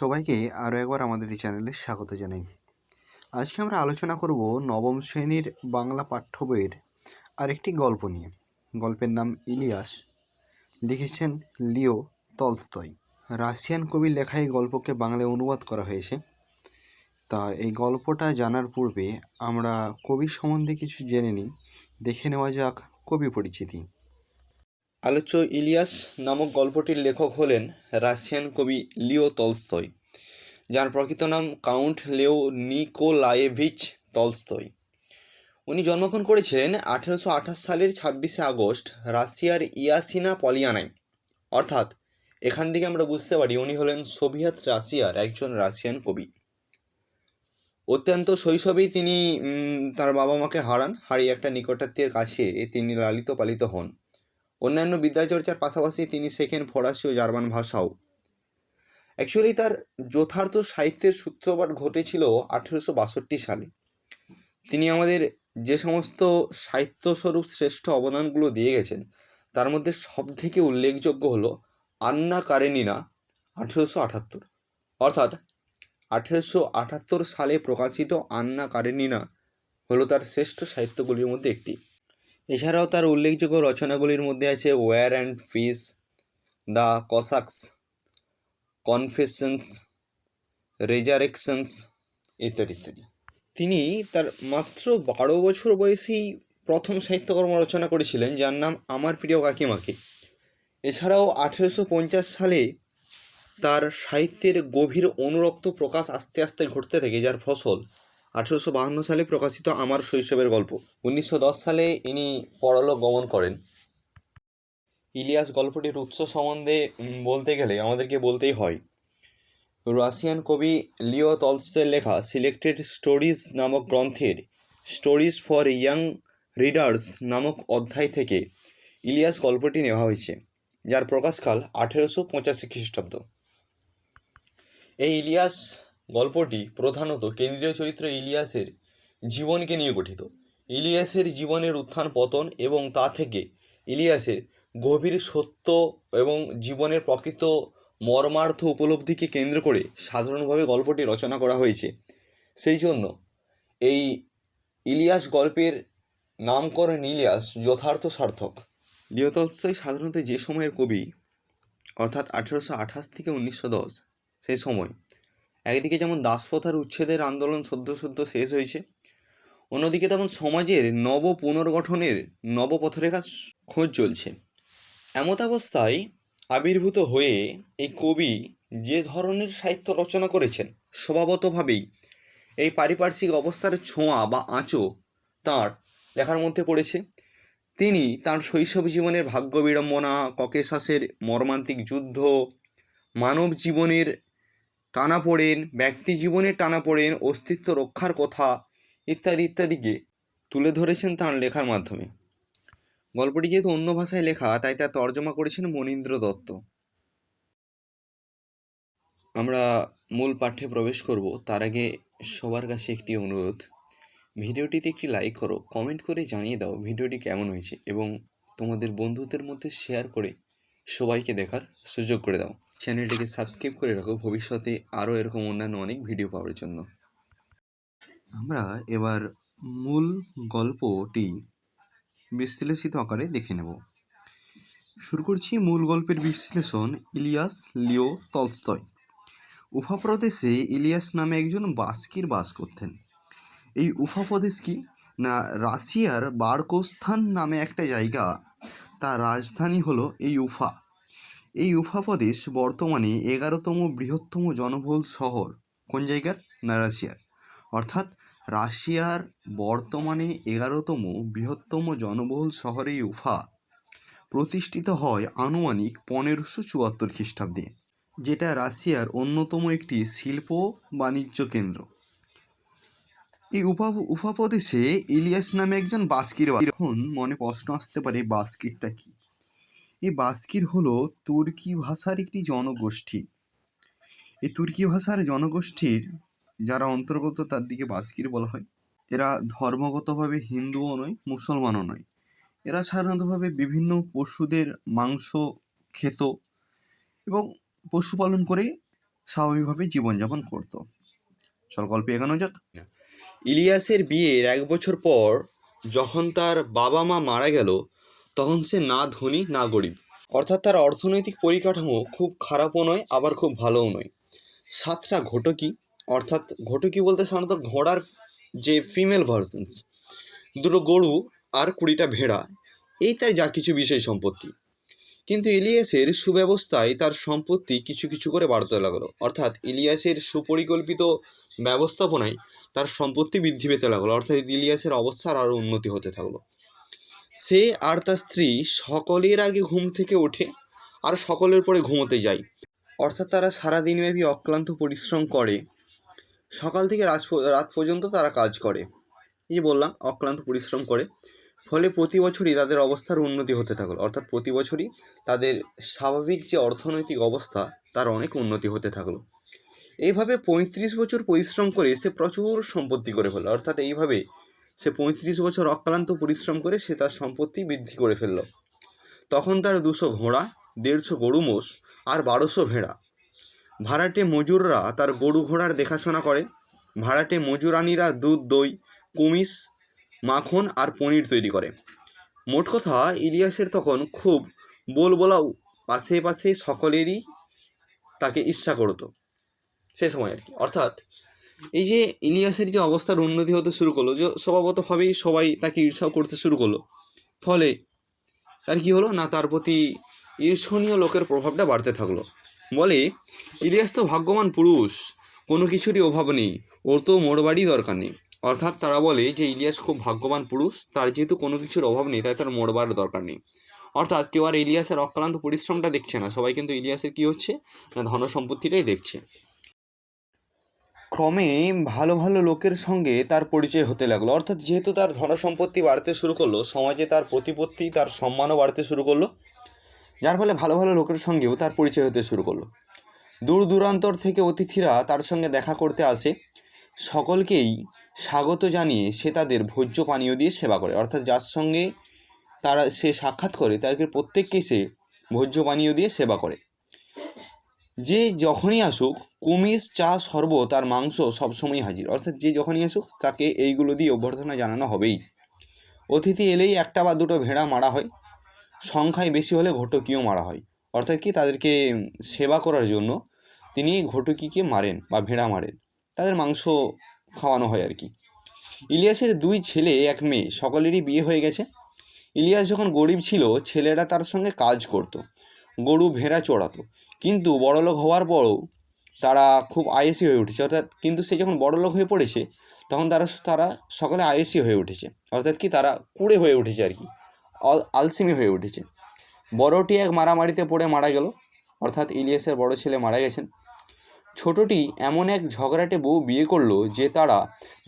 সবাইকে আরও একবার আমাদের এই চ্যানেলে স্বাগত জানাই। আজকে আমরা আলোচনা করব নবম শ্রেণির বাংলা পাঠ্য বইয়ের আরেকটি গল্প নিয়ে। গল্পের নাম ইলিয়াস। লিখেছেন লিও তলস্তয় রাশিয়ান কবির লেখা এই গল্পকে বাংলায় অনুবাদ করা হয়েছে। তা এই গল্পটা জানার পূর্বে আমরা কবি সম্বন্ধে কিছু জেনে নিই। দেখে নেওয়া যাক কবি পরিচিতি। আলোচ্য ইলিয়াস নামক গল্পটির লেখক হলেন রাশিয়ান কবি লিও তলস্তয়, যার প্রকৃত নাম কাউন্ট লেও নিকোলায়েভিচ তলস্তয়। উনি জন্মগ্রহণ করেছিলেন আঠেরোশো আঠাশ সালের ছাব্বিশে আগস্ট রাশিয়ার ইয়াসিনা পলিয়ানায়। অর্থাৎ, এখান থেকে আমরা বুঝতে পারি উনি হলেন সোভিয়েত রাশিয়ার একজন রাশিয়ান কবি। অত্যন্ত শৈশবেই তিনি তার বাবা মাকে হারান, হারিয়ে একটা নিকটাত্মীয়ের কাছে তিনি লালিত পালিত হন। অন্যান্য বিদ্যাচর্চার পাশাপাশি তিনি শেখেন ফরাসি ও জার্মান ভাষাও। অ্যাকচুয়ালি তার যথার্থ সাহিত্যের সূত্রপাত ঘটেছিল আঠেরোশো বাষট্টি সালে। তিনি আমাদের যে সমস্ত সাহিত্যস্বরূপ শ্রেষ্ঠ অবদানগুলো দিয়ে গেছেন, তার মধ্যে সবথেকে উল্লেখযোগ্য হলো আন্না কারেনিনা, আঠেরোশো আটাত্তর অর্থাৎ আঠেরোশো আটাত্তর সালে প্রকাশিত আন্না কারেনিনা হলো তার শ্রেষ্ঠ সাহিত্যগুলির মধ্যে একটি। এছাড়াও তার উল্লেখযোগ্য রচনাগুলির মধ্যে আছে war and peace the Cossacks confessions resurrections ইত্যাদি ইত্যাদি। তিনি তার মাত্র বারো বছর বয়সেই প্রথম সাহিত্যকর্ম রচনা করেছিলেন, যার নাম আমার প্রিয় কাকিমাকে। এছাড়াও আঠেরোশো পঞ্চাশ সালে তার সাহিত্যের গভীর অনুরক্ত প্রকাশ আস্তে আস্তে ঘটতে থাকে, যার ফসল আঠেরোশো বাহান্ন সালে প্রকাশিত আমার শৈশবের গল্প। উনিশশো দশ সালে ইনি পরলোক গমন করেন। ইলিয়াস গল্পটির উৎস সম্বন্ধে বলতে গেলে আমাদেরকে বলতেই হয়। রাশিয়ান কবি লিও তলসের লেখা সিলেক্টেড স্টোরিজ নামক গ্রন্থের স্টোরিজ ফর ইয়াং রিডার্স নামক অধ্যায় থেকে ইলিয়াস গল্পটি নেওয়া হয়েছে, যার প্রকাশকাল আঠেরোশো পঁচাশি খ্রিস্টাব্দ। এই ইলিয়াস গল্পটি প্রধানত কেন্দ্রীয় চরিত্র ইলিয়াসের জীবনকে নিয়ে গঠিত। ইলিয়াসের জীবনের উত্থান পতন এবং তা থেকে ইলিয়াসের গভীর সত্য এবং জীবনের প্রকৃত মর্মার্থ উপলব্ধিকে কেন্দ্র করে সাধারণভাবে গল্পটি রচনা করা হয়েছে। সেই জন্য এই ইলিয়াস গল্পের নামকরণ ইলিয়াস যথার্থ সার্থক। লিওতলস্তয় সাধারণত যে সময়ের কবি, অর্থাৎ আঠেরোশো আঠাশ থেকে উনিশশো দশ, সেই সময় একদিকে যেমন দাসপ্রথার উচ্ছেদের আন্দোলন সদ্য সদ্য শেষ হয়েছে, অন্যদিকে তেমন সমাজের নব পুনর্গঠনের নবপথরেখা খোঁজ চলছে। এমতাবস্থায় আবির্ভূত হয়ে এই কবি যে ধরনের সাহিত্য রচনা করেছেন, স্বভাবতভাবেই এই পারিপার্শ্বিক অবস্থার ছোঁয়া বা আঁচো তাঁর লেখার মধ্যে পড়েছে। তিনি তার শৈশব জীবনের ভাগ্য বিড়ম্বনা, ককেশাসের মর্মান্তিক যুদ্ধ, মানব জীবনের টানাপোড়েন ব্যক্তি জীবনের টানাপোড়েন অস্তিত্ব রক্ষার কথা ইত্যাদি ইত্যাদিকে তুলে ধরেছেন তাঁর লেখার মাধ্যমে। গল্পটি যেহেতু অন্য ভাষায় লেখা, তাই তা তর্জমা করেছেন মনীন্দ্র দত্ত। আমরা মূল পাঠ্যে প্রবেশ করব। তার আগে সবার কাছে একটি অনুরোধ। ভিডিওটিতে একটি লাইক করো, কমেন্ট করে জানিয়ে দাও ভিডিওটি কেমন হয়েছে এবং তোমাদের বন্ধুদের মধ্যে শেয়ার করে সবাইকে দেখার সুযোগ করে দাও। চ্যানেলটিকে সাবস্ক্রাইব করে রাখো। ভবিষ্যতে আরও এরকম অন্যান্য অনেক ভিডিও পাওয়ার জন্য। আমরা এবার মূল গল্পটি বিশ্লেষিত আকারে দেখে নেব। শুরু করছি মূল গল্পের বিশ্লেষণ ইলিয়াস লিও তলস্তয় উফা প্রদেশে ইলিয়াস নামে একজন বাস্কির বাস করতেন। এই উফা প্রদেশ কি? না, রাশিয়ার বারকোস্থান নামে একটা জায়গা। তার রাজধানী হলো এই উফা। এই উফা প্রদেশ বর্তমানে এগারোতম বৃহত্তম জনবহুল শহর। কোন জায়গার? না রাশিয়ার অর্থাৎ রাশিয়ার বর্তমানে এগারোতম বৃহত্তম জনবহুল শহর এই উফা প্রতিষ্ঠিত হয় আনুমানিক পনেরোশো চুয়াত্তর খ্রিস্টাব্দে, যেটা রাশিয়ার অন্যতম একটি শিল্প বাণিজ্য কেন্দ্র। এই উপা উপাপ্রদেশে ইলিয়াস নামে একজন বাস্কির বাস- এখন মনে প্রশ্ন আসতে পারে, বাস্কিরটা কি? এই বাস্কির হলো তুর্কি ভাষার একটি জনগোষ্ঠী। এই তুর্কি ভাষার জনগোষ্ঠীর যারা অন্তর্গত তার দিকে বাস্কির বলা হয়, এরা ধর্মগতভাবে হিন্দুও নয়, মুসলমানও নয়। এরা সাধারণতভাবে বিভিন্ন পশুদের মাংস, খেত এবং পশুপালন করে স্বাভাবিকভাবে জীবনযাপন করতো। চল গল্পে এগানো যাক। ইলিয়াসের বিয়ের এক বছর পর যখন তার বাবা মা মারা গেল তখন সে না ধনী, না গরিব। অর্থাৎ তার অর্থনৈতিক পরিকাঠামো খুব খারাপও নয়, আবার খুব ভালোও নয়। সাতটা ঘটকি, অর্থাৎ ঘটকি বলতে সাধারণত ঘোড়ার যে ফিমেল ভার্সনস দুটো গরু আর কুড়িটা ভেড়া, এই তার যা কিছু বিষয় সম্পত্তি। কিন্তু ইলিয়াসের সুব্যবস্থায় তার সম্পত্তি কিছু কিছু করে বাড়তে লাগল। অর্থাৎ ইলিয়াসের সুপরিকল্পিত ব্যবস্থাপনায় তার সম্পত্তি বৃদ্ধি পেতে লাগল। অর্থাৎ ইলিয়াসের অবস্থার আরও উন্নতি হতে থাকল। সে আর তার স্ত্রী সকলের আগে ঘুম থেকে ওঠে আর সকলের পরে ঘুমোতে যায়। অর্থাৎ তারা সারাদিনব্যাপী অক্লান্ত পরিশ্রম করে। সকাল থেকে রাত রাত পর্যন্ত তারা কাজ করে। এই যে বললাম, অক্লান্ত পরিশ্রম করে। ফলে প্রতি বছরই তাদের অবস্থার উন্নতি হতে থাকল। অর্থাৎ প্রতি বছরই তাদের স্বাভাবিক যে অর্থনৈতিক অবস্থা, তার অনেক উন্নতি হতে থাকল। এইভাবে পঁয়ত্রিশ বছর পরিশ্রম করে সে প্রচুর সম্পত্তি করে ফেলল। অর্থাৎ এইভাবে সে পঁয়ত্রিশ বছর অক্লান্ত পরিশ্রম করে সে তার সম্পত্তি বৃদ্ধি করে ফেলল। তখন তার দুশো ঘোড়া, দেড়শো গরু মোষ আর বারোশো ভেড়া। ভাড়াটে মজুররা তার গরু ঘোড়ার দেখাশোনা করে। ভাড়াটে মজুরানিরা দুধ, দই কুমিস মাখন আর পনির তৈরি করে। মোট কথা, ইলিয়াসের তখন খুব বলবোলাও পাশে পাশে সকলেরই তাকে ইচ্ছা করতো। সে সময় আর কি। অর্থাৎ এই যে ইলিয়াসের যে অবস্থার উন্নতি হতে শুরু করল, যে স্বভাবতভাবেই সবাই তাকে ঈর্ষাও করতে শুরু করল। ফলে তার কি হলো? না, তার প্রতি ঈর্ষণীয় লোকের প্রভাবটা বাড়তে থাকল। বলে, ইলিয়াস তো ভাগ্যবান পুরুষ, কোনো কিছুরই অভাব নেই, ওর তো মোড়বাড়ি দরকার নেই। অর্থাৎ তারা বলে যে, ইলিয়াস খুব ভাগ্যবান পুরুষ, তার যেহেতু কোনো কিছুর অভাব নেই, তাই তার মোড়বার দরকার নেই। অর্থাৎ কেউ আর ইলিয়াসের অক্লান্ত পরিশ্রমটা দেখছে না। সবাই কিন্তু ইলিয়াসের কী হচ্ছে? না ধন সম্পত্তিটাই দেখছে। ক্রমে ভালো ভালো লোকের সঙ্গে তার পরিচয় হতে লাগল। অর্থাৎ যেহেতু তার ধন সম্পত্তি বাড়তে শুরু করল, সমাজে তার প্রতিপত্তি, তার সম্মানও বাড়তে শুরু করল। যার ফলে ভালো ভালো লোকের সঙ্গেও তার পরিচয় হতে শুরু করল। দূর দূরান্তর থেকে অতিথিরা তার সঙ্গে দেখা করতে আসে। সকলকেই স্বাগত জানিয়ে সে তাদের ভোজ্য পানীয় দিয়ে সেবা করে। অর্থাৎ যার সঙ্গে তারা সে সাক্ষাৎ করে তাদেরকে প্রত্যেককে সে ভোজ্য পানীয় দিয়ে সেবা করে। যে যখনই আসুক কুমিজ চা শরবত আর মাংস সবসময় হাজির। অর্থাৎ যে যখনই আসুক, তাকে এইগুলো দিয়ে অভ্যর্থনা জানানো হবেই। অতিথি এলেই একটা বা দুটো ভেড়া মারা হয়। সংখ্যায় বেশি হলে ঘটকিও মারা হয়। অর্থাৎ কি? তাদেরকে সেবা করার জন্য তিনি ঘটকিকে মারেন বা ভেড়া মারেন। তাদের মাংস খাওয়ানো হয় আর কি। ইলিয়াসের দুই ছেলে, এক মেয়ে, সকলেরই বিয়ে হয়ে গেছে। ইলিয়াস যখন গরিব ছিল, ছেলেরা তার সঙ্গে কাজ করত। গরু ভেড়া চড়াতো। কিন্তু বড়লোক হওয়ার পরও তারা খুব আয়েসি হয়ে উঠেছে। অর্থাৎ কিন্তু সে যখন বড়লোক হয়ে পড়েছে, তখন তারা তারা সকলে আয়েসি হয়ে উঠেছে। অর্থাৎ কি তারা কুড়ে হয়ে উঠেছে আর কি। আলসেমি হয়ে উঠেছে। বড়টি এক মারামারিতে পড়ে মারা গেল। অর্থাৎ ইলিয়াসের বড় ছেলে মারা গেছেন। ছোটটি এমন এক ঝগড়াটে বউ বিয়ে করল যে তারা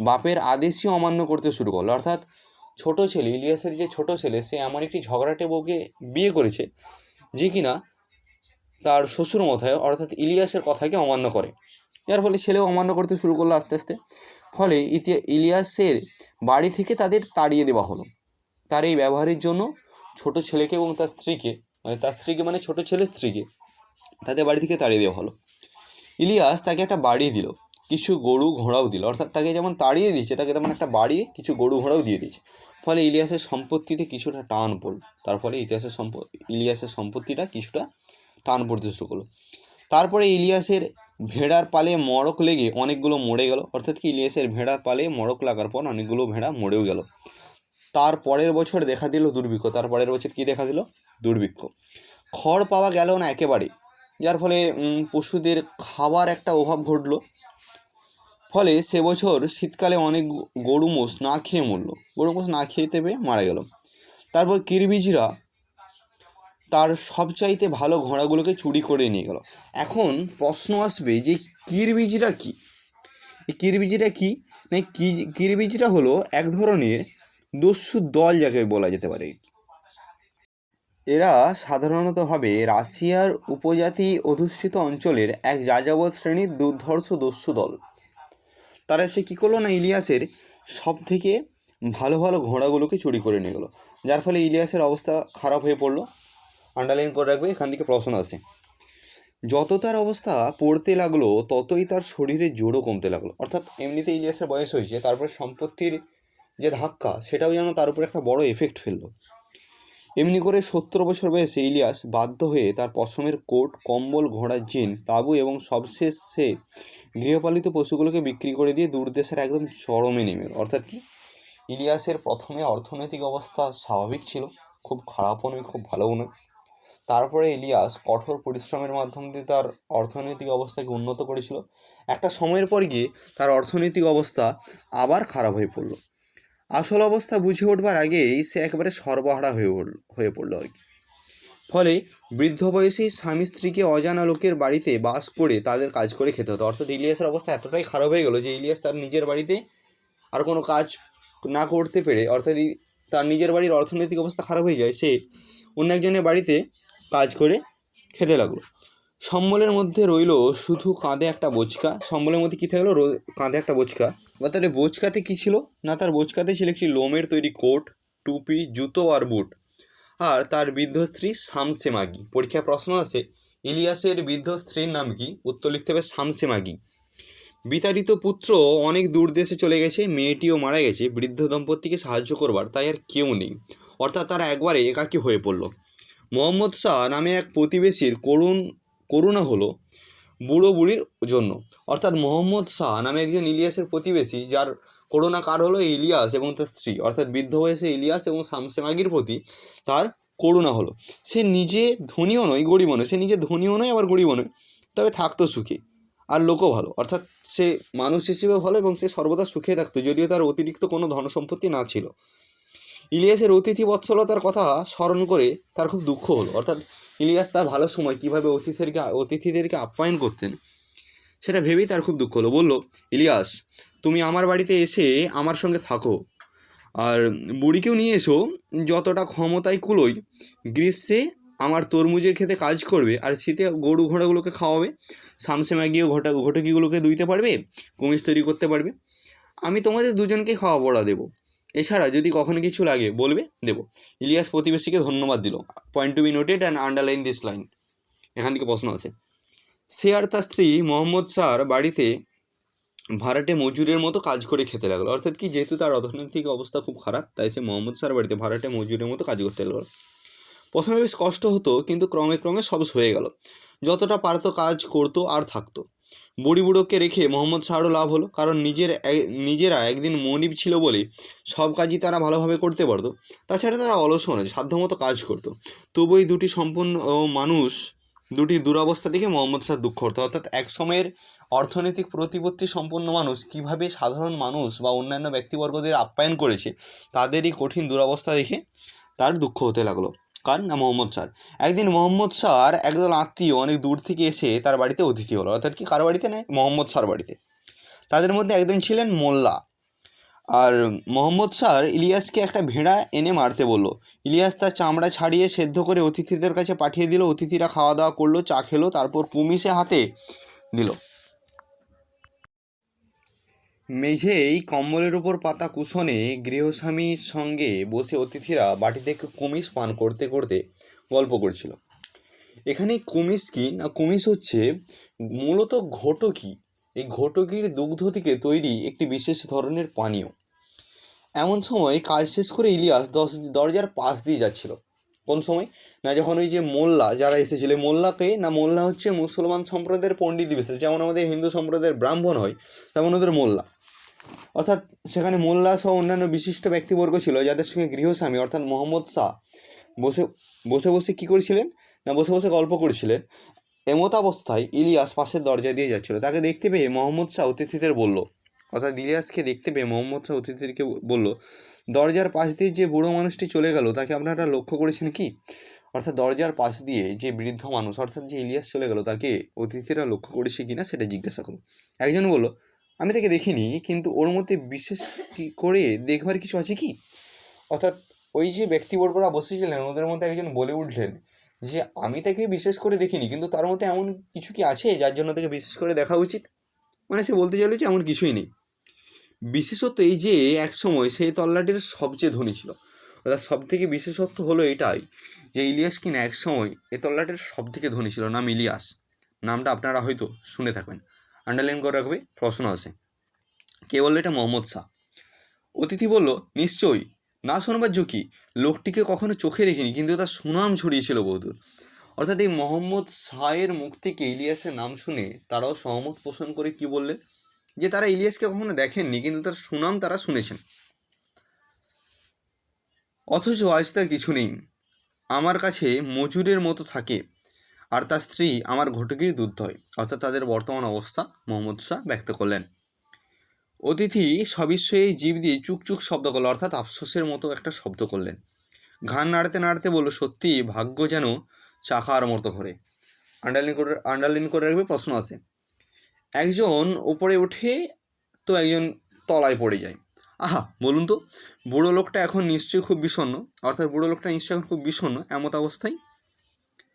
বাপের আদেশই অমান্য করতে শুরু করল। অর্থাৎ ছোট ছেলে, ইলিয়াসের যে ছোট ছেলে, সে এমন একটি ঝগড়াটে বউকে বিয়ে করেছে যে কিনা তার শ্বশুর মথায়, অর্থাৎ ইলিয়াসের কথাকে অমান্য করে। যার ফলে ছেলেও অমান্য করতে শুরু করল আস্তে আস্তে। ফলে ইতি- ইলিয়াসের বাড়ি থেকে তাদের তাড়িয়ে দেওয়া হলো। তার এই ব্যবহারের জন্য ছোট ছেলেকে এবং তার স্ত্রীকে মানে তার স্ত্রীকে মানে ছোট ছেলের স্ত্রীকে তাদের বাড়ি থেকে তাড়িয়ে দেওয়া হলো। ইলিয়াস তাকে একটা বাড়ি দিল, কিছু গরু ঘোড়াও দিল। অর্থাৎ তাকে যেমন তাড়িয়ে দিয়েছে, তাকে তেমন একটা বাড়ি, কিছু গরু ঘোড়াও দিয়ে দিয়েছে। ফলে ইলিয়াসের সম্পত্তিতে কিছুটা টান পড়ল। তার ফলে ইতিহাসের সম্প, ইলিয়াসের সম্পত্তিটা কিছুটা টান পড়তে শুরু করল। তারপরে ইলিয়াসের ভেড়ার পালে মড়ক লেগে অনেকগুলো মরে গেল। অর্থাৎ কি, ইলিয়াসের ভেড়ার পালে মড়ক লাগার পর অনেকগুলো ভেড়া মরেও গেল। তার পরের বছর দেখা দিল দুর্ভিক্ষ। তার পরের বছর কী দেখা দিল? দুর্ভিক্ষ। খড় পাওয়া গেল না একেবারে। যার ফলে পশুদের খাবার একটা অভাব ঘটলো। ফলে সে বছর শীতকালে অনেক গরু মোষ না খেয়ে মরল। গরু মোষ না খেয়ে পেয়ে মারা গেল। তারপর কিরবিজরা তার সবচাইতে ভালো ঘোড়াগুলোকে চুরি করে নিয়ে গেল। এখন প্রশ্ন আসবে যে কিরবিজরা কি? এই কিরবিজরা কি? না কি- কিরবিজরা হলো এক ধরনের দস্যু দল যাকে বলা যেতে পারে। এরা সাধারণতভাবে রাশিয়ার উপজাতি অধ্যুষিত অঞ্চলের এক যাযাবর শ্রেণির দুর্ধর্ষ দস্যু দল। তারা সে কী করল না, ইলিয়াসের সব থেকে ভালো ভালো ঘোড়াগুলোকে চুরি করে নিয়ে গেলো। যার ফলে ইলিয়াসের অবস্থা খারাপ হয়ে পড়ল। আন্ডারলাইন করে রাখবে, এখান থেকে প্রশ্ন আসে। যত তার অবস্থা পড়তে লাগল, ততই তার শরীরে জোরও কমতে লাগল। অর্থাৎ এমনিতে ইলিয়াসের বয়স হয়েছে, তারপরে সম্পত্তির যে ধাক্কা, সেটাও যেন তার উপর একটা বড় এফেক্ট ফেলল। এমনি করে সত্তর বছর বয়সে ইলিয়াস বাধ্য হয়ে তার পশমের কোট, কম্বল, ঘোড়ার জিন, তাঁবু এবং সবশেষ সে গৃহপালিত পশুগুলোকে বিক্রি করে দিয়ে দূরদেশের একদম চরমে নেমে অর্থাৎ কি? ইলিয়াসের প্রথমে অর্থনৈতিক অবস্থা স্বাভাবিক ছিল, খুব খারাপও নয়, খুব ভালোও নয়। তারপরে ইলিয়াস কঠোর পরিশ্রমের মাধ্যম দিয়ে তার অর্থনৈতিক অবস্থাকে উন্নত করেছিল। একটা সময়ের পর গিয়ে তার অর্থনৈতিক অবস্থা আবার খারাপ হয়ে পড়ল। আসল অবস্থা বুঝে উঠবার আগেই সে একেবারে সর্বহারা হয়ে উঠল হয়ে পড়ল আর কি। ফলে বৃদ্ধ বয়সেই স্বামী স্ত্রীকে অজানা লোকের বাড়িতে বাস করে তাদের কাজ করে খেতে হতো। অর্থাৎ ইলিয়াসের অবস্থা এতটাই খারাপ হয়ে গেলো যে ইলিয়াস তার নিজের বাড়িতে আর কোনো কাজ না করতে পেরে অর্থাৎ তার নিজের বাড়ির অর্থনৈতিক অবস্থা খারাপ হয়ে যায়, সে অন্য একজনের বাড়িতে কাজ করে খেতে লাগল। সম্বলের মধ্যে রইল শুধু কাঁধে একটা বোচকা। সম্বলের মধ্যে কী থাকল? কাঁধে একটা বোচকা। বা তাহলে বোচকাতে কী ছিল? না, তার বোচকাতে ছিল একটি লোমের তৈরি কোট, টুপি, জুতো আর বুট। আর তার বৃদ্ধ স্ত্রী শামসে মাগি। পরীক্ষায় প্রশ্ন আছে, ইলিয়াসের বৃদ্ধ স্ত্রীর নাম কি? উত্তর লিখতে হবে, শামসে মাগি। বিতাড়িত পুত্র অনেক দূর দেশে চলে গেছে, মেয়েটিও মারা গেছে। বৃদ্ধ দম্পতিকে সাহায্য করবার, তাই আর কেউ নেই। অর্থাৎ তারা একবারে একাকী হয়ে পড়ল। মোহাম্মদ শাহ নামে এক প্রতিবেশীর করুণ, করুণা হলো বুড়ো বুড়ির জন্য। অর্থাৎ মোহাম্মদ শাহ নামে একজন ইলিয়াসের প্রতিবেশী, যার করুণা কার হলো? ইলিয়াস এবং তার স্ত্রী। অর্থাৎ বৃদ্ধ বয়সে ইলিয়াস এবং শামসেমাগির প্রতি তার করুণা হলো। সে নিজে ধনীও নয় গরিবও নয়। সে নিজে ধনীও নয়, আবার গরিবও নয়। তবে থাকতো সুখে আর লোকও ভালো। অর্থাৎ সে মানুষ হিসেবে ভালো এবং সে সর্বদা সুখে থাকতো, যদিও তার অতিরিক্ত কোনো ধন সম্পত্তি না ছিল। ইলিয়াসের অতিথি বৎসলতার কথা স্মরণ করে তার খুব দুঃখ হলো। অর্থাৎ ইলিয়াস তার ভালো সময় কীভাবে অতিথিদেরকে অতিথিদেরকে আপ্যায়ন করতেন, সেটা ভেবেই তার খুব দুঃখ হলো। বলল, ইলিয়াস, তুমি আমার বাড়িতে এসে আমার সঙ্গে থাকো। আর বুড়িকেও নিয়ে এসো, যতটা ক্ষমতায় কুলোই গ্রীষ্মে আমার তরমুজের খেতে কাজ করবে আর শীতে গরু ঘোড়াগুলোকে খাওয়াবে সামসেমা গিয়ে ঘটা, ঘটকিগুলোকে দুইতে পারবে, কুমিজ তৈরি করতে পারবে, আমি তোমাদের দুজনকে খাওয়া পড়া দেবো। এছাড়া যদি কখনো কিছু লাগে, বলবে, দেবো। ইলিয়াস প্রতিবেশীকে ধন্যবাদ দিল। Point to be noted and underline this line এখান থেকে প্রশ্ন আছে। সে আর তার স্ত্রী মোহাম্মদ শাহর বাড়িতে ভাড়াটে মজুরের মতো কাজ করে খেতে লাগল। অর্থাৎ কি, যেহেতু তার অর্থনৈতিক অবস্থা খুব খারাপ, তাই সে মোহাম্মদ শাহর বাড়িতে ভাড়াটে মজুরের মতো কাজ করতে লাগল। প্রথমে বেশ কষ্ট হতো, কিন্তু ক্রমে ক্রমে সব হয়ে গেল। যতটা পারতো কাজ করতো আর থাকতো। বুড়োকে রেখে মোহাম্মদ শাহরও লাভ হলো। কারণ নিজের নিজেরা একদিন মনিব ছিল বলে সব কাজই তারা ভালোভাবে করতে পারতো। তাছাড়া তারা অলস নয়, সাধ্যমতো কাজ করতো। তবু এই দুটি সম্পূর্ণ মানুষ দুটি দুরবস্থা দেখে মোহাম্মদ শাহ দুঃখ হতো অর্থাৎ এক সময়ের অর্থনৈতিক প্রতিপত্তি সম্পন্ন মানুষ কীভাবে সাধারণ মানুষ বা অন্যান্য ব্যক্তিবর্গদের আপ্যায়ন করেছে, তাদেরই কঠিন দুরবস্থা দেখে তার দুঃখ হতে লাগল। কার না মোহাম্মদ স্যার? একদিন মোহাম্মদ স্যার একদল আত্মীয় অনেক দূর থেকে এসে তার বাড়িতে অতিথি হলো। অর্থাৎ কি কার বাড়িতে নেয়, মোহাম্মদ স্যার বাড়িতে। তাদের মধ্যে একজন ছিলেন মোল্লা। আর মোহাম্মদ স্যার ইলিয়াসকে একটা ভেড়া এনে মারতে বলল। ইলিয়াস তার চামড়া ছাড়িয়ে সেদ্ধ করে অতিথিদের কাছে পাঠিয়ে দিল। অতিথিরা খাওয়া দাওয়া করল, চা খেলো, তারপর পুমিসে হাতে দিল। মেঝেই কম্বলের উপর পাতা কুশনে গৃহস্বামীর সঙ্গে বসে অতিথিরা বাটি থেকে কুমিস পান করতে করতে গল্প করছিল। এখানে কুমিস কি না কুমিস হচ্ছে মূলত ঘটকি। এই ঘটকির দুগ্ধ থেকে তৈরি একটি বিশেষ ধরনের পানীয়। এমন সময় কাজ শেষ করে ইলিয়াস দশ দরজার পাশ দিয়ে যাচ্ছিল। কোন সময়? না যখন ওই যে মোল্লা যারা এসেছিল, মোল্লাকে না মোল্লা হচ্ছে মুসলমান সম্প্রদায়ের পণ্ডিত বিশেষ যেমন আমাদের হিন্দু সম্প্রদায়ের ব্রাহ্মণ হয়, তেমন ওদের মোল্লা। অর্থাৎ সেখানে মোল্লা সহ অন্যান্য বিশিষ্ট ব্যক্তিবর্গ ছিল, যাদের সঙ্গে গৃহস্বামী, অর্থাৎ মোহাম্মদ শাহ, বসে বসে বসে কী করেছিলেন? না, বসে বসে গল্প করেছিলেন। এমত অবস্থায় ইলিয়াস পাশের দরজা দিয়ে যাচ্ছিল। তাকে দেখতে পেয়ে মোহাম্মদ শাহ অতিথিদের বলল, অর্থাৎ ইলিয়াসকে দেখতে পেয়ে মোহাম্মদ শাহ অতিথিদেরকে বলল, দরজার পাশ দিয়ে যে বুড়ো মানুষটি চলে গেল, তাকে আপনারা লক্ষ্য করেছেন কি? অর্থাৎ দরজার পাশ দিয়ে যে বৃদ্ধ মানুষ, অর্থাৎ যে ইলিয়াস চলে গেল, তাকে অতিথিরা লক্ষ্য করেছে কিনা সেটা জিজ্ঞাসা করল। একজন বলল আমি তাকে দেখিনি, কিন্তু ওর মধ্যে বিশেষ কি করে দেখবার কিছু আছে কি? অর্থাৎ ওই যে ব্যক্তিবর্গরা বসেছিলেন, ওদের মধ্যে একজন বলে উঠলেন যে, আমি তাকে বিশেষ করে দেখিনি, কিন্তু তার মধ্যে এমন কিছু কি আছে যার জন্য তাকে বিশেষ করে দেখা উচিত? মানে সে বলতে চাইলো যে, এমন কিছুই নেই। বিশেষত এই যে, এক সময় সেই তল্লাটির সবচেয়ে ধনী ছিল। অর্থাৎ সব থেকে বিশেষত্ব হলো এটাই যে, ইলিয়াস কিনা এক সময় এ তল্লাটির সব থেকে ধনী ছিল, নাম ইলিয়াস। নামটা আপনারা হয়তো শুনে থাকবেন। আন্ডারলাইন করে রাখবে, প্রশ্ন আসে কে বলল এটা? মোহাম্মদ শাহ। অতিথি বলল, নিশ্চয়ই। না শোনবার ঝুঁকি। লোকটিকে কখনো চোখে দেখিনি, কিন্তু তার সুনাম ছড়িয়েছিল বহুদূর। অর্থাৎ এই মোহাম্মদ শাহের মুখ থেকে ইলিয়াসের নাম শুনে তারাও সহমত পোষণ করে কি বললেন? যে তারা ইলিয়াসকে কখনো দেখেননি, কিন্তু তার সুনাম তারা শুনেছেন। অথচ আজ তার কিছু নেই। আমার কাছে মজুরের মতো থাকে। আর তার স্ত্রী আমার ঘটকির দুধ হয় অর্থাৎ তাদের বর্তমান অবস্থা, মোহাম্মদ শাহ ব্যক্ত করলেন। অতিথি সবিস্ময়ে জীব দিয়ে চুকচুক শব্দ করল, অর্থাৎ আফসোসের মতো একটা শব্দ করলেন। ঘান নাড়তে নাড়তে বলল, সত্যি, ভাগ্য যেন চাকার মতো ঘরে। আন্ডারলাইন করে আন্ডারলাইন করে রাখবে, প্রশ্ন আছে। একজন ওপরে উঠে তো একজন তলায় পড়ে যায়। আহা, বলুন তো, বুড়ো লোকটা এখন নিশ্চয়ই খুব বিষণ্ণ, অর্থাৎ বুড়ো লোকটা নিশ্চয়ই এখন খুব বিষণ্ণ, এমত অবস্থায়?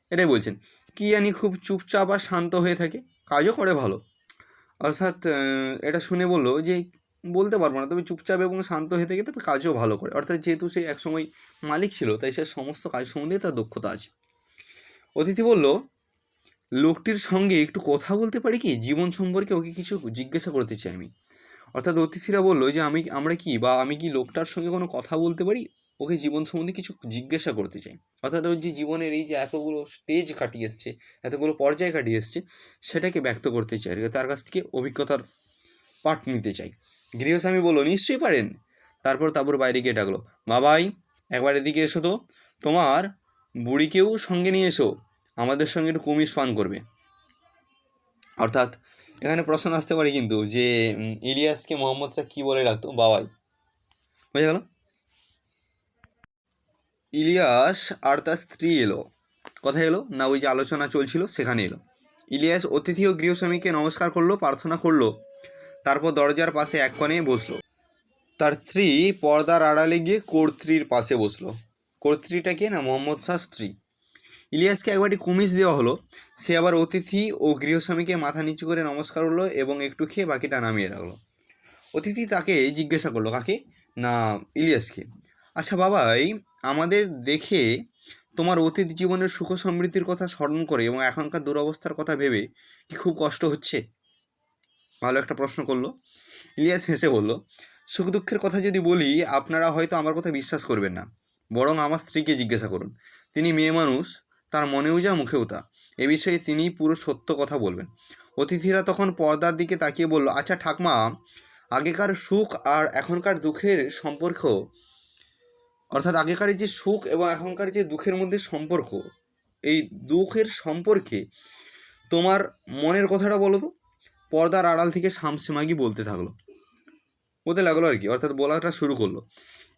এটাই বলছেন। কি জানি খুব চুপচাপ আর শান্ত হয়ে থাকে। কাজও করে ভালো। অর্থাৎ এটা শুনে বলল যে, বলতে পারব না, তবে চুপচাপ এবং শান্ত হয়ে থাকে তবে কাজও ভালো করে। অর্থাৎ যেহেতু সে একসময় মালিক ছিল, তাই সে সমস্ত কাজ সম্বন্ধে তার দক্ষতা আছে। অতিথি বলল, লোকটির সঙ্গে একটু কথা বলতে পারি কি? জীবন সম্পর্কে ওকে কিছু জিজ্ঞাসা করতে চাই আমি। অর্থাৎ অতিথিরা বলল যে, আমি, আমরা কি বা আমি কি লোকটার সঙ্গে কোনো কথা বলতে পারি? ওকে জীবন সম্বন্ধে কিছু জিজ্ঞাসা করতে চাই। অর্থাৎ ওর যে জীবনের এই যে এতগুলো স্টেজ কাটিয়ে এসছে, এতগুলো পর্যায় কাটিয়ে এসছে, সেটাকে ব্যক্ত করতে চাই তার কাছ থেকে অভিজ্ঞতার পাঠ নিতে চাই। গৃহস্বামী বলল, নিশ্চয়ই পারেন। তারপর তারপর বাইরে গিয়ে ডাকলো বাবাই একবার এদিকে এসো তো। তোমার বুড়িকেও সঙ্গে নিয়ে এসো। আমাদের সঙ্গে একটু কুমিজ পান করবে। অর্থাৎ এখানে প্রশ্ন আসতে পারে কিন্তু যে ইলিয়াসকে মোহাম্মদ শাহ কী বলে ডাকতো? বাবাই। বুঝে গেল? ইলিয়াস আর তার স্ত্রী এলো। কোথায় এলো, না ওই যে আলোচনা চলছিল, সেখানে এলো। ইলিয়াস অতিথি ও গৃহস্বামীকে নমস্কার করল, প্রার্থনা করল, তারপর দরজার পাশে এক কোণে বসল। তার স্ত্রী পর্দার আড়ালে গিয়ে কর্ত্রীর পাশে বসল। কর্ত্রীটা কে না, মোহাম্মদ শাহ স্ত্রী। ইলিয়াসকে একবারটি কুমিজ দেওয়া হলো। সে আবার অতিথি ও গৃহস্বামীকে মাথা নিচু করে নমস্কার করল এবং একটু খেয়ে বাকিটা নামিয়ে রাখল। অতিথি তাকে জিজ্ঞাসা করল, কাকে? না, ইলিয়াসকে। আচ্ছা বাবাই আমাদের দেখে তোমার অতীত জীবনের সুখ সমৃদ্ধির কথা স্মরণ করে এবং এখনকার দুরবস্থার কথা ভেবে কি খুব কষ্ট হচ্ছে? ভালো একটা প্রশ্ন করল। ইলিয়াস হেসে বলল, সুখ দুঃখের কথা যদি বলি, আপনারা হয়তো আমার কথা বিশ্বাস করবেন না। বরং আমার স্ত্রীকে জিজ্ঞাসা করুন। তিনি মেয়ে মানুষ, তার মনেও যা, মুখেও তা। এ বিষয়ে তিনি পুরো সত্য কথা বলবেন। অতিথিরা তখন পর্দার দিকে তাকিয়ে বলল আচ্ছা ঠাকমা, আগেকার সুখ আর এখনকার দুঃখের সম্পর্ক অর্থাৎ আগেকার যে সুখ এবং এখনকার যে দুঃখের মধ্যে সম্পর্ক, এই দুঃখের সম্পর্কে তোমার মনের কথাটা বলো তো? পর্দার আড়াল থেকে শামসিমাগি বলতে থাকল। বলতে লাগল আর কি, অর্থাৎ বলাটা শুরু করল।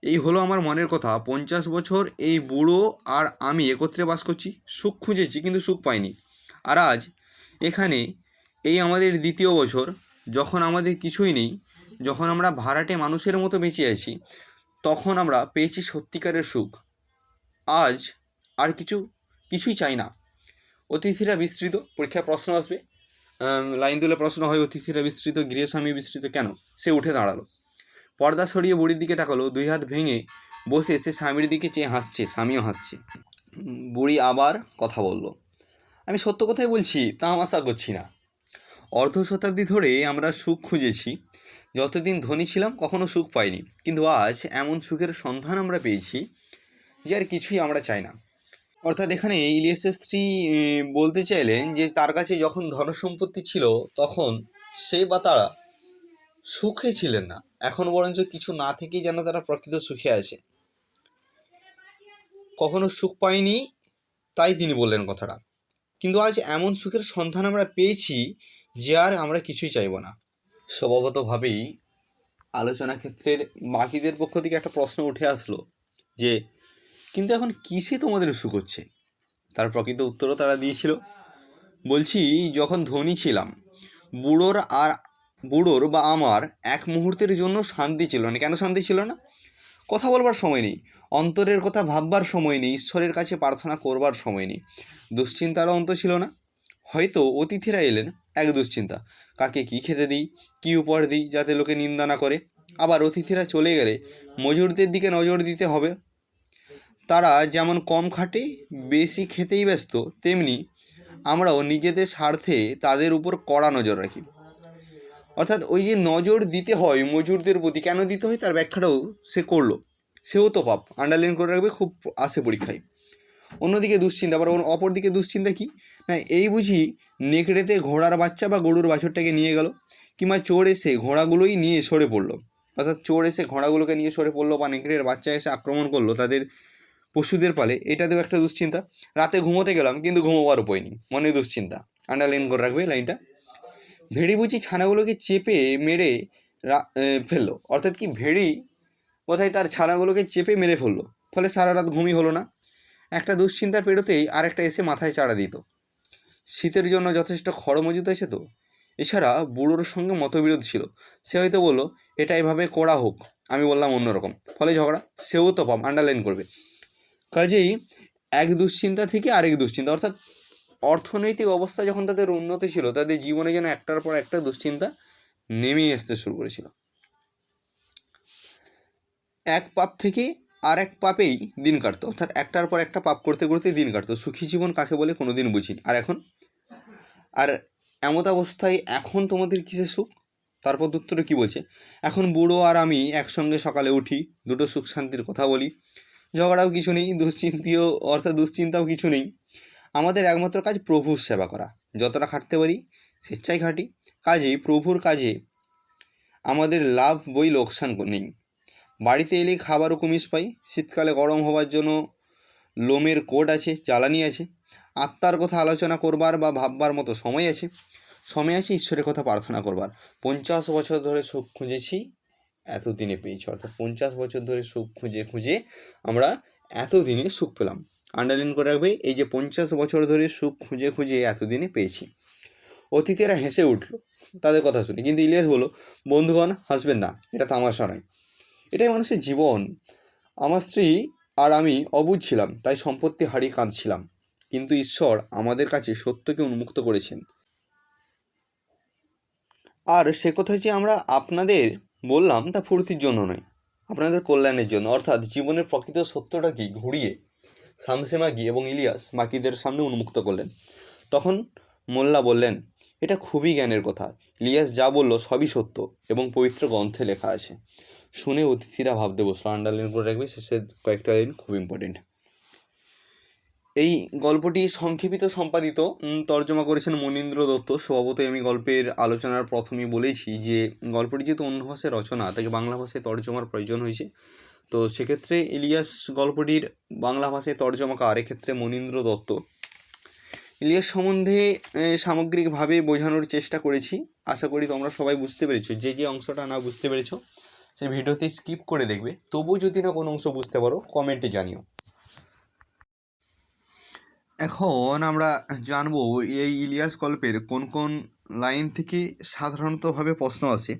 এই হলো আমার মনের কথা। পঞ্চাশ বছর এই বুড়ো আর আমি একত্রে বাস করছি, সুখ খুঁজেছি কিন্তু সুখ পাইনি। আর আজ এখানে এই আমাদের দ্বিতীয় বছর, যখন আমাদের কিছুই নেই, যখন আমরা ভাড়াটে মানুষের মতো বেঁচে আছি তখন আমরা পেয়েছি সত্যিকারের সুখ। আজ আর কিছু, কিছুই চাই না। অতিথিরা বিস্তৃত পরীক্ষায় প্রশ্ন আসবে। লাইন তুলে প্রশ্ন হয়, অতিথিরা বিস্তৃত, গৃহস্বামী বিস্তৃত কেন? সে উঠে দাঁড়াল। পর্দা সরিয়ে বুড়ির দিকে তাকালো, দুই হাত ভেঙে বসে সে স্বামীর দিকে চেয়ে হাসছে, স্বামীও হাসছে। বুড়ি আবার কথা বলল, আমি সত্য কথাই বলছি, তা আশা করছি না। অর্ধ শতাব্দী ধরে আমরা সুখ খুঁজেছি যতদিন ধনী ছিলাম, কখনো সুখ পাইনি। কিন্তু আজ এমন সুখের সন্ধান আমরা পেয়েছি যে আর কিছুই আমরা চাই না। অর্থাৎ এখানে ইলিয়াসের স্ত্রী বলতে চাইলেন যে তার কাছে যখন ধনসম্পত্তি ছিল, তখন সে বা তারা সুখে ছিলেন না। এখন বরঞ্চ কিছু না থেকেই যেন তারা প্রকৃত সুখে আছে। কখনো সুখ পাইনি, তাই তিনি বললেন কথাটা। কিন্তু আজ এমন সুখের সন্ধান আমরা পেয়েছি যে আর আমরা কিছুই চাইব না। স্বভাবতভাবেই আলোচনা ক্ষেত্রের বাকিদের পক্ষ থেকে একটা প্রশ্ন উঠে আসলো যে, কিন্তু এখন কিসে তোমাদের সুখ হচ্ছে তার প্রকৃত উত্তরও তারা দিয়েছিল। বলছি, যখন ধনী ছিলাম, বুড়োর আর, বুড়োর বা আমার এক মুহূর্তের জন্য শান্তি ছিল না। কেন শান্তি ছিল না? কথা বলবার সময় নেই, অন্তরের কথা ভাববার সময় নেই, ঈশ্বরের কাছে প্রার্থনা করবার সময় নেই। দুশ্চিন্তারও অন্ত ছিল না। হয়তো অতিথিরা এলেন এক দুশ্চিন্তা। কাকে কি খেতে দিই, কী উপহার দিই, যাতে লোকে নিন্দা না করে? আবার অতিথিরা চলে গেলে মজুরদের দিকে নজর দিতে হবে। তারা যেমন কম খাটে, বেশি খেতেই ব্যস্ত, তেমনি আমরাও নিজেদের স্বার্থে তাদের উপর কড়া নজর রাখি। অর্থাৎ ওই যে নজর দিতে হয় মজুরদের প্রতি, কেন দিতে হয় তার ব্যাখ্যাটাও সে করল। সেও তো পাপ। আন্ডারলাইন করে রাখবে, খুব আসে পরীক্ষায়। অন্যদিকে দুশ্চিন্তা, আবার অপরদিকে দুশ্চিন্তা কি? না এই বুঝি নেকড়েতে ঘোড়ার বাচ্চা বা গরুর বাছুরটাকে নিয়ে গেল? কিংবা চোর এসে ঘোড়াগুলোই নিয়ে সরে পড়ল? অর্থাৎ চোর এসে ঘোড়াগুলোকে নিয়ে সরে পড়ল বা নেকড়ের বাচ্চা এসে আক্রমণ করল তাদের পশুদের পালে এটাতেও একটা দুশ্চিন্তা। রাতে ঘুমোতে গেলাম, কিন্তু ঘুমোবার উপায় নেই, মনে দুশ্চিন্তা। আন্ডারলাইন করে রাখবে লাইনটা ভেড়ি বুঝি ছানাগুলোকে চেপে মেরে ফেলল। অর্থাৎ কি ভেড়ি কোথায় তার ছানাগুলোকে চেপে মেরে ফেলল। ফলে সারা রাত ঘুমই হলো না। একটা দুশ্চিন্তা পেরোতেই আরেকটা এসে মাথায় চাড়া দিত। শীতের জন্য যথেষ্ট খড় মজুদ আছে তো? এছাড়া বুড়োর সঙ্গে মতবিরোধ ছিল। সে হয়তো বলল, এটা এভাবে করা হোক। আমি বললাম অন্যরকম। ফলে ঝগড়া, সেও তো পাম আন্ডারলাইন করবে। কাজেই এক দুশ্চিন্তা থেকে আরেক দুশ্চিন্তা, অর্থাৎ অর্থনৈতিক অবস্থা যখন তাদের উন্নতি ছিল, তাদের জীবনে যেন একটার পর একটা দুশ্চিন্তা নেমেই আসতে শুরু করেছিল। এক পাপ থেকে আর এক পাপেই দিন কাটতো। অর্থাৎ একটার পর একটা পাপ করতে করতে দিন কাটতো। সুখী জীবন কাকে বলে কোনো দিন বুঝিনি। আর এখন? আর এমত অবস্থায় এখন তোমাদের কিসের সুখ? তারপর উত্তরে কী বলছে? এখন বুড়ো আর আমি একসঙ্গে সকালে উঠি, দুটো সুখ শান্তির কথা বলি। ঝগড়াও কিছু নেই, দুশ্চিন্তিও, অর্থাৎ দুশ্চিন্তাও কিছু নেই। আমাদের একমাত্র কাজ প্রভুর সেবা করা। যতটা খাটতে পারি, স্বেচ্ছায় খাটি। কাজেই প্রভুর কাজে আমাদের লাভ বই লোকসান নেই। বাড়িতে এলে খাবারও কুমিশ পাই। শীতকালে গরম হওয়ার জন্য লোমের কোট আছে, জ্বালানি আছে। আত্মার কথা আলোচনা করবার বা ভাববার মতো সময় আছে। সময় আছে, ঈশ্বরের কথা প্রার্থনা করবার। পঞ্চাশ বছর ধরে সুখ খুঁজেছি, এতদিনে পেয়েছি। অর্থাৎ পঞ্চাশ বছর ধরে সুখ খুঁজে খুঁজে আমরা এতদিনে সুখ পেলাম। আন্ডারলাইন করে রাখবে, এই যে পঞ্চাশ বছর ধরে সুখ খুঁজে খুঁজে এতদিনে পেয়েছি। অতিথিরা হেসে উঠল, তাদের কথা শুনে। কিন্তু ইলিয়াস বলল, বন্ধুগণ, হাসবেন না, এটা তামাশা নয়। এটাই মানুষের জীবন। আমার স্ত্রী আর আমি অবুঝ ছিলাম, তাই সম্পত্তি হারিয়ে কাঁদছিলাম। কিন্তু ঈশ্বর আমাদের কাছে সত্যকে উন্মুক্ত করেছেন। আর সে কথা যে আমরা আপনাদের বললাম, তা ফুর্তির জন্য নয়। আপনাদের কল্যাণের জন্য। অর্থাৎ জীবনের প্রকৃত সত্যটা কি? ঘুরিয়ে শামসে মাগি এবং ইলিয়াস বাকিদের সামনে উন্মুক্ত করলেন। তখন মোল্লা বললেন, এটা খুবই জ্ঞানের কথা। ইলিয়াস যা বলল সবই সত্য এবং পবিত্র গ্রন্থে লেখা আছে। শুনে অতিথিরা ভাবতে বসল। আন্ডারলাইন করে রাখবে শেষের কয়েকটা লাইন খুব ইম্পর্টেন্ট এই গল্পটি সংক্ষেপিত, সম্পাদিত তর্জমা করেছেন মনীন্দ্র দত্ত। স্বভাবতই আমি গল্পের আলোচনার প্রথমেই বলেছি যে, গল্পটি যেহেতু অন্য ভাষায় রচনা তাকে বাংলা ভাষায় তর্জমার প্রয়োজন হয়েছে। তো সেক্ষেত্রে ইলিয়াস গল্পটির বাংলা ভাষায় তর্জমাকার এক্ষেত্রে মনীন্দ্র দত্ত। ইলিয়াস সম্বন্ধে সামগ্রিকভাবে বোঝানোর চেষ্টা করেছি। আশা করি তোমরা সবাই বুঝতে পেরেছ, যে যে অংশটা না বুঝতে পেরেছ সেই ভিডিওতে স্কিপ করে দেখবে। তবুও যদি না কোনো অংশ বুঝতে পারো কমেন্টে জানিও। এখন আমরা জানব এই ইলিয়াস গল্পের কোন কোন লাইন থেকে সাধারণতভাবে প্রশ্ন আসে।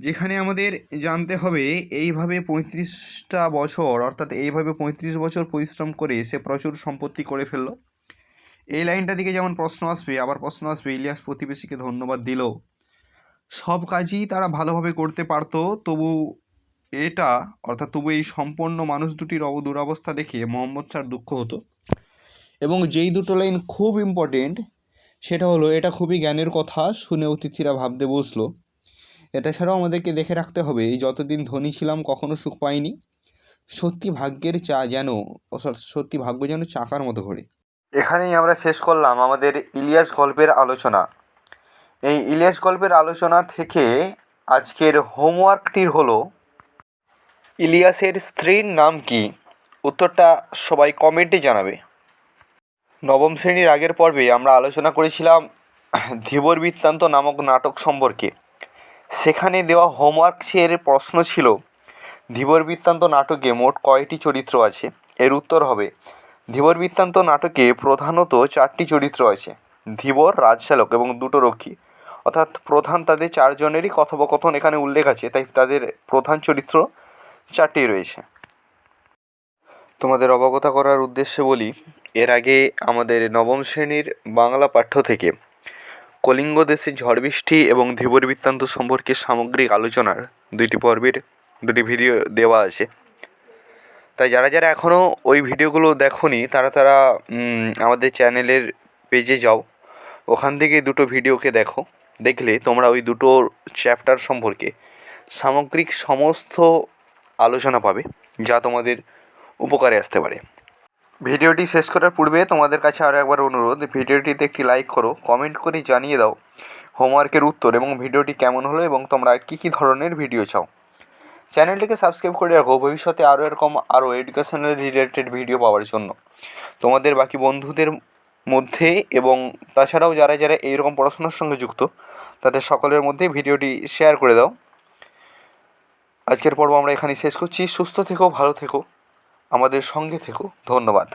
যেখানে আমাদের জানতে হবে, এইভাবে পঁয়ত্রিশটা বছর, অর্থাৎ এইভাবে পঁয়ত্রিশ বছর পরিশ্রম করে সে প্রচুর সম্পত্তি করে ফেলল। এই লাইনটা দিকে যেমন প্রশ্ন আসবে, আবার প্রশ্ন আসবে, ইলিয়াস প্রতিবেশীকে ধন্যবাদ দিল। সব কাজই তারা ভালোভাবে করতে পারতো। তবু এটা, অর্থাৎ তবু এই সম্পন্ন মানুষ দুটির অব দেখে মোহাম্মদ স্যার দুঃখ হতো। এবং যেই দুটো লাইন খুব ইম্পর্টেন্ট সেটা হলো, এটা খুবই জ্ঞানের কথা, শুনে অতিথিরা ভাবতে বসল। এটা ছাড়াও আমাদেরকে দেখে রাখতে হবে, এই যতদিন ধনী ছিলাম, কখনো সুখ পাইনি। সত্যি ভাগ্যের চা যেন সত্যি ভাগ্য যেন চাকার মতো ঘোরে। এখানেই আমরা শেষ করলাম আমাদের ইলিয়াস গল্পের আলোচনা। এই ইলিয়াস গল্পের আলোচনা থেকে আজকের হোমওয়ার্কটির হলো, ইলিয়াসের স্ত্রীর নাম কি? উত্তরটা সবাই কমেন্টে জানাবে। নবম শ্রেণির আগের পর্বে আমরা আলোচনা করেছিলাম ধীবর বৃত্তান্ত নামক নাটক সম্পর্কে। সেখানে দেওয়া হোমওয়ার্কের প্রশ্ন ছিল, ধীবর বৃত্তান্ত নাটকে মোট কয়টি চরিত্র আছে? এর উত্তর হবে, ধীবর বৃত্তান্ত নাটকে প্রধানত চারটি চরিত্র আছে, ধীবর রাজশালক এবং দুটো রক্ষী। অর্থাৎ প্রধান তাদের চারজনেরই কথোপকথন এখানে উল্লেখ আছে, তাই তাদের প্রধান চরিত্র চারটি রয়েছে। তোমাদের অবগত করার উদ্দেশ্যে বলি, এর আগে আমাদের নবম শ্রেণির বাংলা পাঠ্য থেকে কলিঙ্গ দেশে ঝড় বৃষ্টি এবং ধীবর বৃত্তান্ত সম্পর্কে সামগ্রিক আলোচনার দুইটি পর্বের দুটি ভিডিও দেওয়া আছে। তাই যারা যারা এখনও ওই ভিডিওগুলো দেখোনি, তারা তারা আমাদের চ্যানেলের পেজে যাও, ওখান থেকে দুটো ভিডিওকে দেখো। দেখলে তোমরা ওই দুটো চ্যাপ্টার সম্পর্কে সামগ্রিক সমস্ত আলোচনা পাবে, যা তোমাদের উপকারে আসতে পারে। ভিডিওটি শেষ করার পূর্বে তোমাদের কাছে আরও একবার অনুরোধ, ভিডিওটিতে একটি লাইক করো কমেন্ট করে জানিয়ে দাও হোমওয়ার্কের উত্তর এবং ভিডিওটি কেমন হলো এবং তোমরা কী কী ধরনের ভিডিও চাও। চ্যানেলটিকে সাবস্ক্রাইব করে রাখো, ভবিষ্যতে আরও এরকম আরও এডুকেশনাল রিলেটেড ভিডিও পাওয়ার জন্য। তোমাদের বাকি বন্ধুদের মধ্যে এবং তাছাড়াও যারা যারা এইরকম পড়াশোনার সঙ্গে যুক্ত তাদের সকলের মধ্যে ভিডিওটি শেয়ার করে দাও। আজকের পর্ব আমরা এখানেই শেষ করছি। সুস্থ থেকো, ভালো থেকো। আমাদের সঙ্গে থেকো। ধন্যবাদ।